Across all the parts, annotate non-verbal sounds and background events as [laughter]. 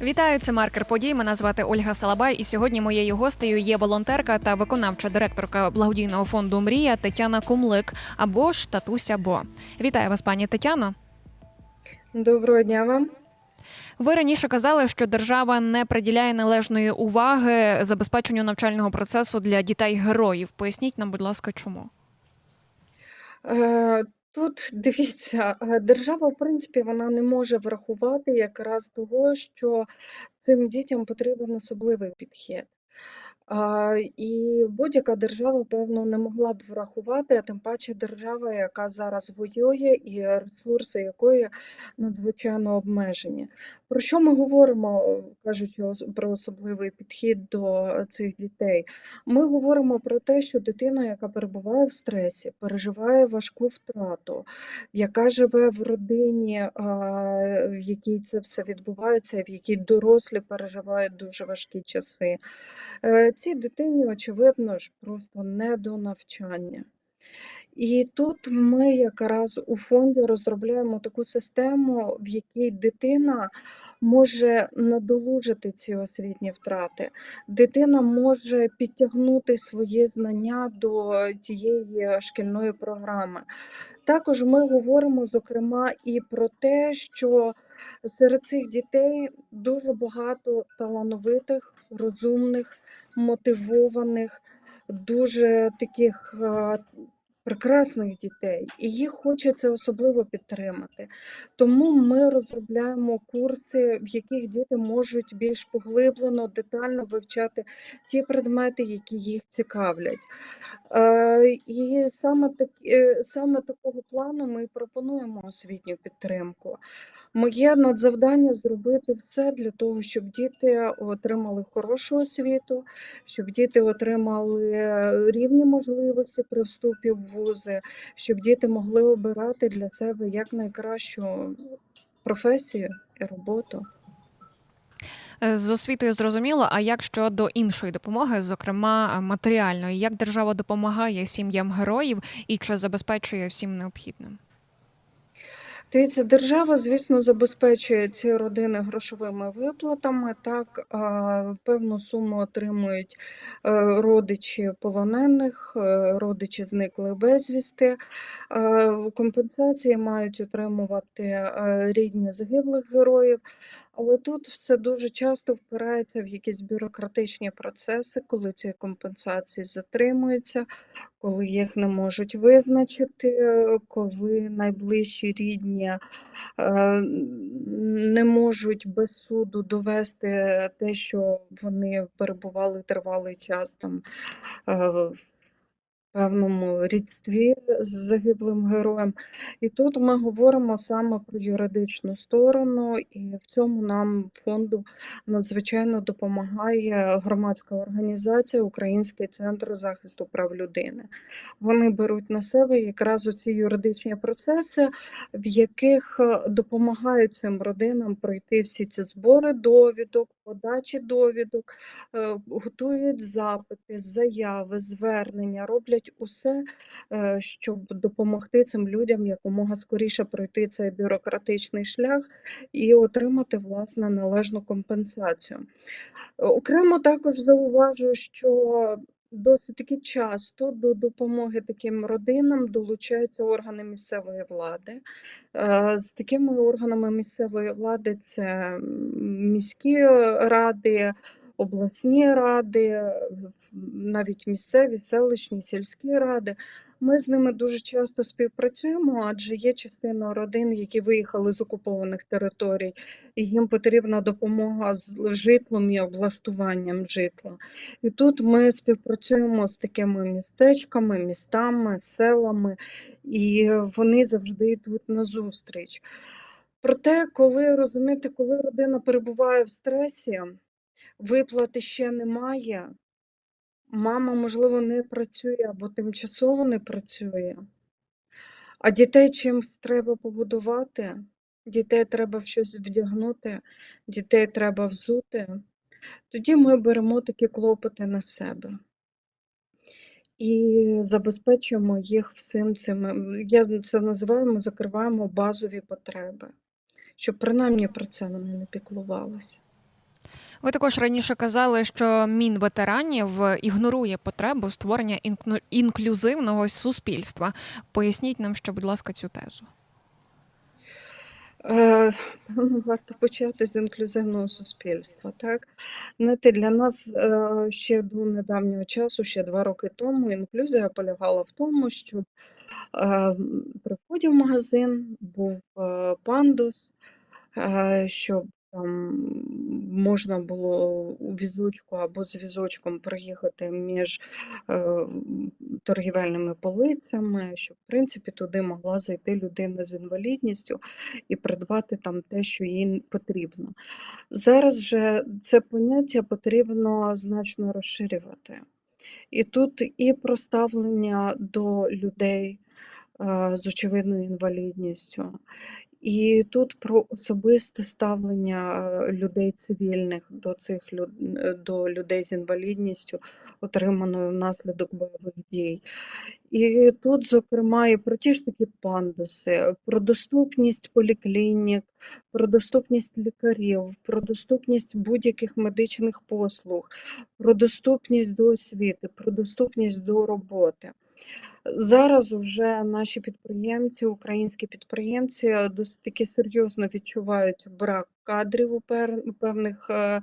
Вітаю, це маркер подій. Мене звати Ольга Салабай, і сьогодні моєю гостею є волонтерка та виконавча директорка благодійного фонду Мрія Тетяна Кумлик або ж Татуся Бо. Вітаю вас, пані Тетяно. Доброго дня вам. Ви раніше казали, що держава не приділяє належної уваги забезпеченню навчального процесу для дітей героїв. Поясніть нам, будь ласка, чому? Тут [laughs] дивіться, е, держава, в принципі, вона не може врахувати якраз того, що цим дітям потрібен особливий підхід. І будь-яка держава, певно, не могла б врахувати, а тим паче держава, яка зараз воює, і ресурси якої надзвичайно обмежені. Про що ми говоримо, кажучи про особливий підхід до цих дітей? Ми говоримо про те, що дитина, яка перебуває в стресі, переживає важку втрату, яка живе в родині, в якій це все відбувається, в якій дорослі переживають дуже важкі часи. Е, Цій дитині, очевидно ж, просто не до навчання. І тут ми якраз у фонді розробляємо таку систему, в якій дитина може надолужити ці освітні втрати. Дитина може підтягнути свої знання до тієї шкільної програми. Також ми говоримо, зокрема, і про те, що серед цих дітей дуже багато талановитих, розумних, мотивованих, дуже таких прекрасних дітей, і їх хочеться особливо підтримати. Тому ми розробляємо курси, в яких діти можуть більш поглиблено, детально вивчати ті предмети, які їх цікавлять. Е, І саме, так, е, саме такого плану ми пропонуємо освітню підтримку. Моє надзавдання зробити все для того, щоб діти отримали хорошу освіту, щоб діти отримали рівні можливості при вступі в вузи, щоб діти могли обирати для себе як найкращу професію і роботу. Е, З освітою зрозуміло, а як щодо іншої допомоги, зокрема е, матеріальної, як держава допомагає сім'ям героїв і чи забезпечує всім необхідним? Дивіться, держава, звісно, забезпечує ці родини грошовими виплатами. Так, певну суму отримують е, родичі полонених, е, родичі зниклих безвісти. Е, Компенсації мають отримувати рідні загиблих героїв. Але тут все дуже часто впирається в якісь бюрократичні процеси, коли ці компенсації затримуються, коли їх не можуть визначити, е, коли найближчі рідні е, не можуть без суду довести те, що вони перебували тривалий час там е, в певному рідстві з загиблим героєм. І тут ми говоримо саме про юридичну сторону, і в цьому нам фонду надзвичайно допомагає громадська організація Український центр захисту прав людини. Вони беруть на себе якраз оці юридичні процеси, в яких е, допомагають цим родинам пройти всі ці збори довідок, подачі довідок, е, готують запити, заяви, звернення, роблять усе, е, щоб допомогти цим людям якомога скоріше пройти цей бюрократичний шлях і отримати власне належну компенсацію. Е, Окремо також зауважу, що досить часто до допомоги таким родинам долучаються органи місцевої влади. Е, З такими органами місцевої влади це міські ради, обласні ради, навіть місцеві, селищні, сільські ради. Ми з ними дуже часто співпрацюємо, адже є частина родин, які виїхали з окупованих територій, і їм потрібна допомога з житлом і облаштуванням житла. І тут ми співпрацюємо з такими містечками, містами, селами, і вони завжди йдуть на зустріч. Проте, коли розумієте, коли родина перебуває в стресі, виплати ще немає. Мама, можливо, не працює або тимчасово не працює, а дітей чимсь треба побудувати, дітей треба в щось вдягнути, дітей треба взути. Тоді ми беремо такі клопоти на себе і забезпечуємо їх всім цим. ем, Я це називаю, ми закриваємо базові потреби. щоб принаймні про це вони не піклувалися. Ви також раніше казали, що Мінветеранів ігнорує потребу створення інклюзивного суспільства. Поясніть нам, ще, будь ласка, цю тезу. Е, ну, Варто почати з інклюзивного суспільства. Так? Знаєте, для нас е, ще до недавнього часу, ще два роки тому, інклюзія полягала в тому, що е, при вході в магазин був е, пандус, е, щоб там можна було у візочку або з візочком проїхати між е, торгівельними полицями, щоб в принципі туди могла зайти людина з інвалідністю і придбати там те, що їй потрібно. Зараз же це поняття потрібно значно розширювати. І тут і про ставлення до людей з очевидною інвалідністю, і тут про особисте ставлення е, людей цивільних до цих люд- е, до людей з інвалідністю, отриманою внаслідок бойових дій. І тут, зокрема, і про ті ж такі пандуси, про доступність поліклінік, про доступність лікарів, про доступність будь-яких медичних послуг, про доступність до освіти, про доступність до роботи. Зараз вже наші підприємці, українські підприємці, досить таки серйозно відчувають брак кадрів у певних е, е,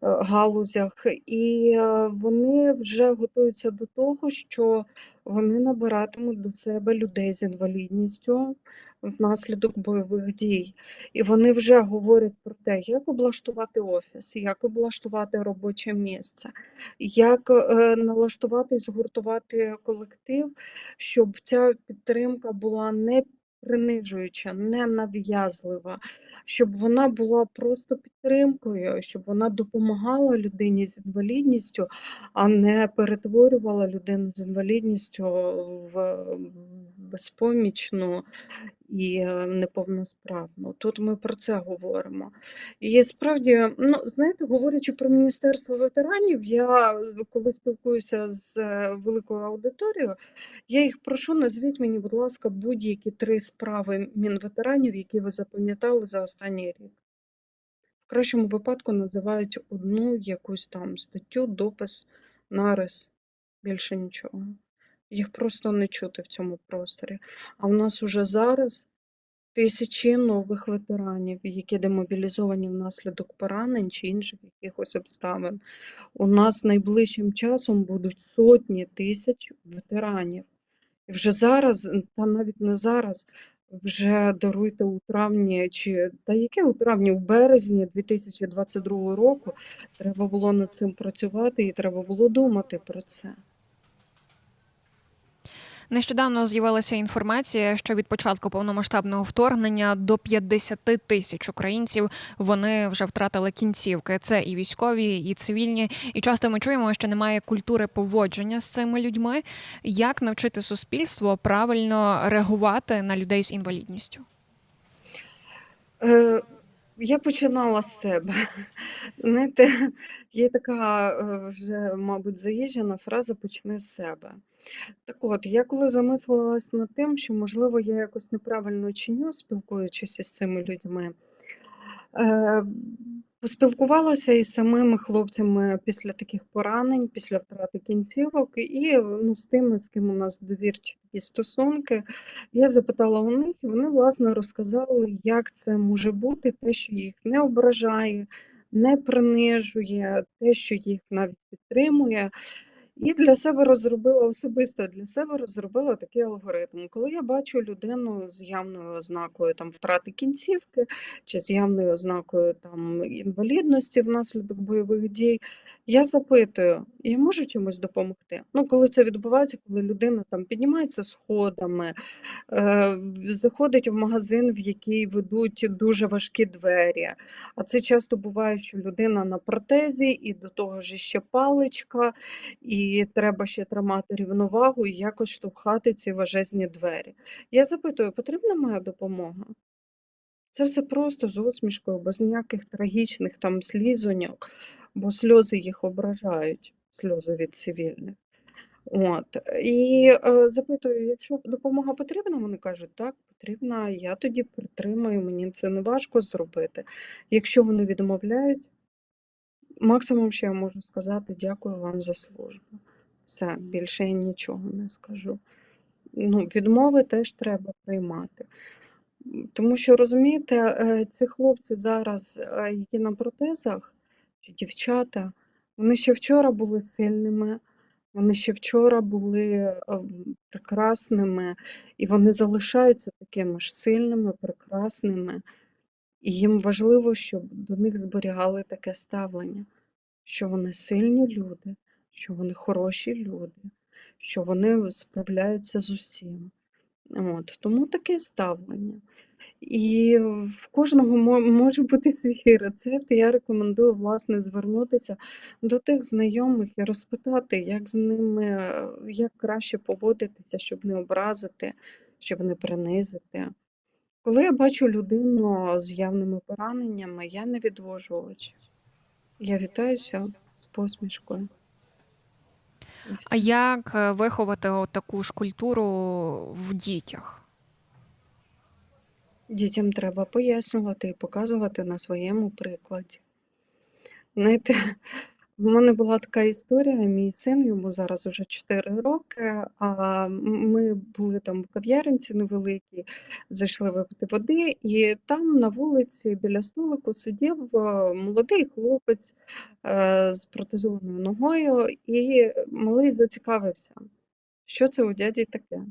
галузях, і е, вони вже готуються до того, що вони набиратимуть до себе людей з інвалідністю внаслідок бойових дій. І вони вже говорять про те, як облаштувати офіс, як облаштувати робоче місце, як е, налаштувати і згуртувати колектив, щоб ця підтримка була не принижуюча, не нав'язлива, щоб вона була просто підтримкою, щоб вона допомагала людині з інвалідністю, а не перетворювала людину з інвалідністю в безпомічну і е, неповносправну. Тут ми про це говоримо. І справді, ну знаєте, говорячи про Міністерство ветеранів, я е, коли спілкуюся з е, великою аудиторією, я їх прошу, назвіть мені, будь ласка, будь-які три справи Мінветеранів, які ви запам'ятали за останній рік. В кращому випадку називають одну якусь там статтю, допис, нарис, більше нічого. Їх просто не чути в цьому просторі. А в нас уже зараз тисячі нових ветеранів, які демобілізовані внаслідок поранень чи інших якихось обставин. У нас найближчим часом будуть сотні тисяч ветеранів. І вже зараз, та навіть не зараз, вже даруйте у травні, чи та яке у травні, у березні 2022 року треба було над цим працювати і треба було думати про це. Нещодавно з'явилася інформація, що від початку повномасштабного вторгнення до 50 тисяч українців вони вже втратили кінцівки. Це і військові, і цивільні. І часто ми чуємо, що немає культури поводження з цими людьми. Як навчити суспільство правильно реагувати на людей з інвалідністю? Е, я починала з себе. Знаєте, є така е, вже, мабуть, заїжджена фраза почни з себе. Так от, я коли замислилась над тим, що, можливо, я якось неправильно чиню, спілкуючись із цими людьми, е, поспілкувалася із самими хлопцями після таких поранень, після втрати кінцівок, і ну, з тими, з ким у нас довірчі такі стосунки, я запитала у них, і вони, власне, розказали, як це може бути, те, що їх не ображає, не принижує, те, що їх навіть підтримує. І для себе розробила особисто для себе розробила такий алгоритм. Коли я бачу людину з явною ознакою там втрати кінцівки чи з явною ознакою там інвалідності внаслідок бойових дій, я запитую, я можу чимось допомогти? Ну, коли це відбувається, коли людина там піднімається сходами, е, заходить в магазин, в який ведуть дуже важкі двері. А це часто буває, що людина на протезі, і до того ж ще паличка, і треба ще тримати рівновагу і якось штовхати ці важезні двері. Я запитую, потрібна моя допомога? Це все просто з усмішкою, без ніяких трагічних там слізоньок, бо сльози їх ображають, сльози від цивільних. От. І е, запитую, якщо допомога потрібна, вони кажуть, так, потрібна, я тоді підтримую, мені це не важко зробити. Якщо вони відмовляють, максимум, що я можу сказати, дякую вам за службу. Все, більше я нічого не скажу. Ну, відмови теж треба приймати. Тому що, розумієте, е, ці хлопці зараз, е, які на протезах, чи дівчата, вони ще вчора були сильними, вони ще вчора були ем, прекрасними, і вони залишаються такими ж сильними, прекрасними. І їм важливо, щоб до них зберігали таке ставлення, що вони сильні люди, що вони хороші люди, що вони справляються з усім. От, тому таке ставлення. І в кожного може бути [laughs] свій рецепт. Я рекомендую, власне, звернутися до тих знайомих і розпитати, як з ними, як краще поводитися, щоб не образити, щоб не принизити. Коли я бачу людину з явними пораненнями, я не відвожу очі. Я вітаюся з посмішкою. А як е, виховати таку ж культуру в дітях? Дітям треба пояснювати і показувати на своєму прикладі. Знаєте, в мене була така історія, мій син, йому зараз уже 4 роки, а ми були там в кав'яринці невеликій, зайшли випити води, і там на вулиці біля столику сидів е, молодий хлопець е, з протезованою ногою, і малий зацікавився, що це у дяді таке.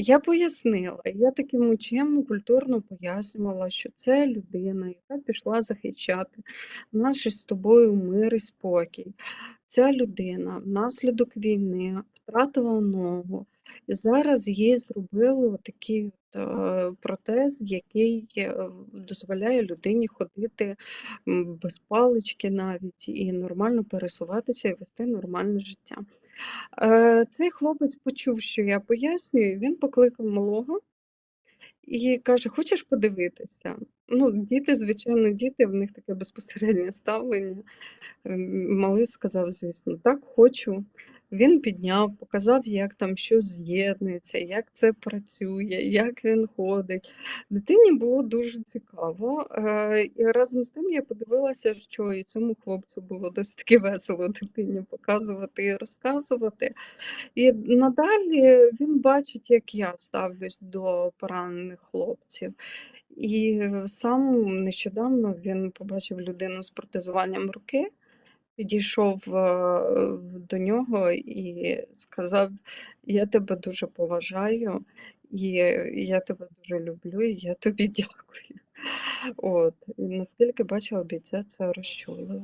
Я пояснила, я так йому культурно пояснювала, що це людина, яка пішла захищати наш із тобою мир і спокій. Ця людина внаслідок війни втратила ногу, і зараз їй зробили отакий от, е, протез, який е, дозволяє людині ходити без палички навіть і нормально пересуватися і вести нормальне життя. Е, Цей хлопець почув, що я пояснюю, він покликав малого і каже: Хочеш подивитися? Ну, діти, звичайно, діти, в них таке безпосереднє ставлення. Ем, Малий сказав, звісно, так, хочу. Він підняв, показав, як там що з'єднується, як це працює, як він ходить. Дитині було дуже цікаво. Е, І разом з тим я подивилася, що і цьому хлопцю було досить таки весело дитині показувати і розказувати. І надалі він бачить, як я ставлюсь до поранених хлопців. І сам нещодавно він побачив людину з протезуванням руки, підійшов е, до нього і сказав: Я тебе дуже поважаю, і я тебе дуже люблю, і я тобі [laughs] дякую. От. І наскільки бачила бійця, це розчулило.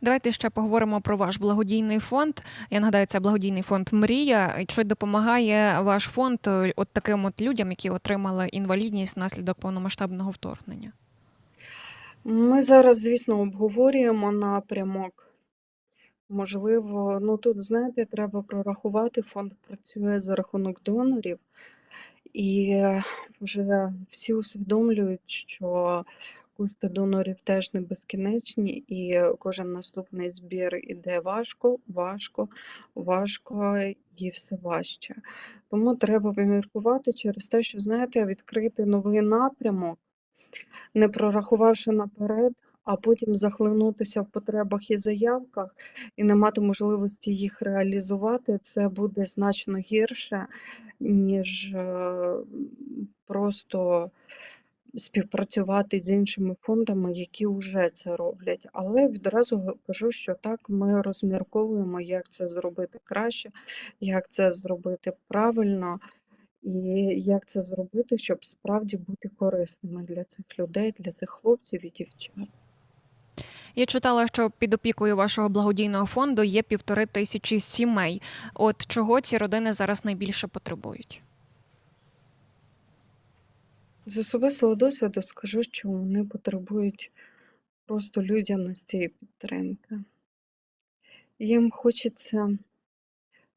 Давайте ще поговоримо про ваш благодійний фонд. Я нагадаю, це благодійний фонд Мрія. Чи допомагає ваш фонд е, от таким от людям, які отримали інвалідність внаслідок повномасштабного вторгнення? Ми зараз, звісно, обговорюємо напрямок. Можливо, ну тут, знаєте, треба прорахувати. Фонд працює за рахунок донорів, і вже всі усвідомлюють, що кошти донорів теж не безкінечні, і кожен наступний збір іде важко, важко, важко і все важче. Тому треба поміркувати через те, що, знаєте, відкрити новий напрямок не прорахувавши наперед, а потім захлинутися в потребах і заявках і не мати можливості їх реалізувати, це буде значно гірше, ніж е, просто співпрацювати з іншими фондами, які вже це роблять. Але відразу кажу, що так, ми розмірковуємо, як це зробити краще, як це зробити правильно. І як це зробити, щоб справді бути корисними для цих людей, для цих хлопців і дівчат. Я читала, що під опікою вашого благодійного фонду є півтори тисячі сімей. От чого ці родини зараз найбільше потребують? З особистого досвіду скажу, що вони потребують просто людяності і підтримки. Їм хочеться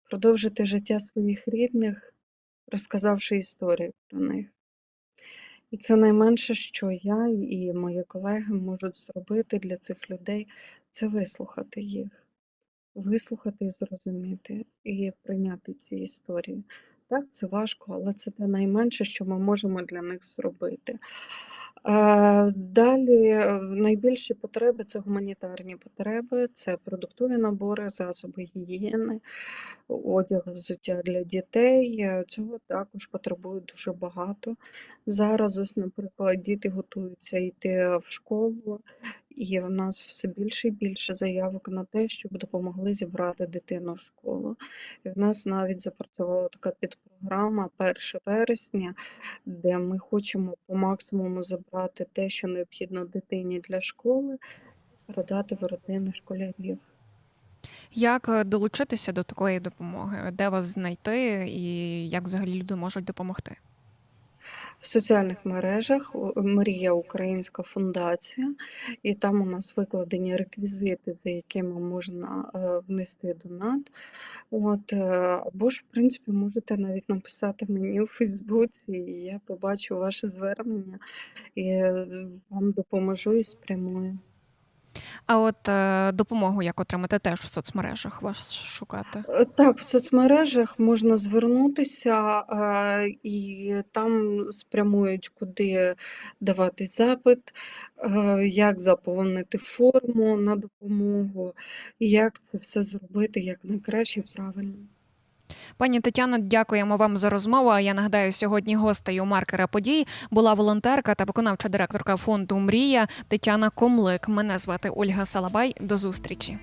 продовжити життя своїх рідних, розказавши історії про них. І це найменше, що я і мої колеги можуть зробити для цих людей, це вислухати їх, вислухати і зрозуміти, і прийняти ці історії. Так, це важко, але це те найменше, що ми можемо для них зробити. Е, Далі е, найбільші потреби це гуманітарні потреби, це продуктові набори, засоби гігієни, одяг, взуття для дітей. Е, Цього також потребують дуже багато. Зараз, ось, наприклад, діти готуються йти в школу, і в нас все більше і більше заявок на те, щоб допомогли зібрати дитину в школу. І в нас навіть запрацювала така підпрограма 1 вересня, де ми хочемо по максимуму забрати те, що необхідно дитині для школи, передати в родини школярів. Як е, долучитися до такої допомоги? Де вас знайти і як взагалі люди можуть допомогти? В соціальних мережах Мрія Українська фундація, і там у нас викладені реквізити, за якими можна е, внести донат. От, е, або ж, в принципі, можете навіть написати мені у Фейсбуці, і я побачу ваше звернення і е, вам допоможу і спрямую. А от е, допомогу як отримати теж в соцмережах вас шукати? Е, Так, в соцмережах можна звернутися, е, і там спрямують, куди давати запит, е, як заповнити форму на допомогу, як це все зробити як найкраще і правильно. Пані Тетяно, дякуємо вам за розмову. Я нагадаю, сьогодні гостею маркера подій була волонтерка та виконавча директорка фонду Мрія Тетяна Комлик. Мене звати Ольга Салабай. До зустрічі.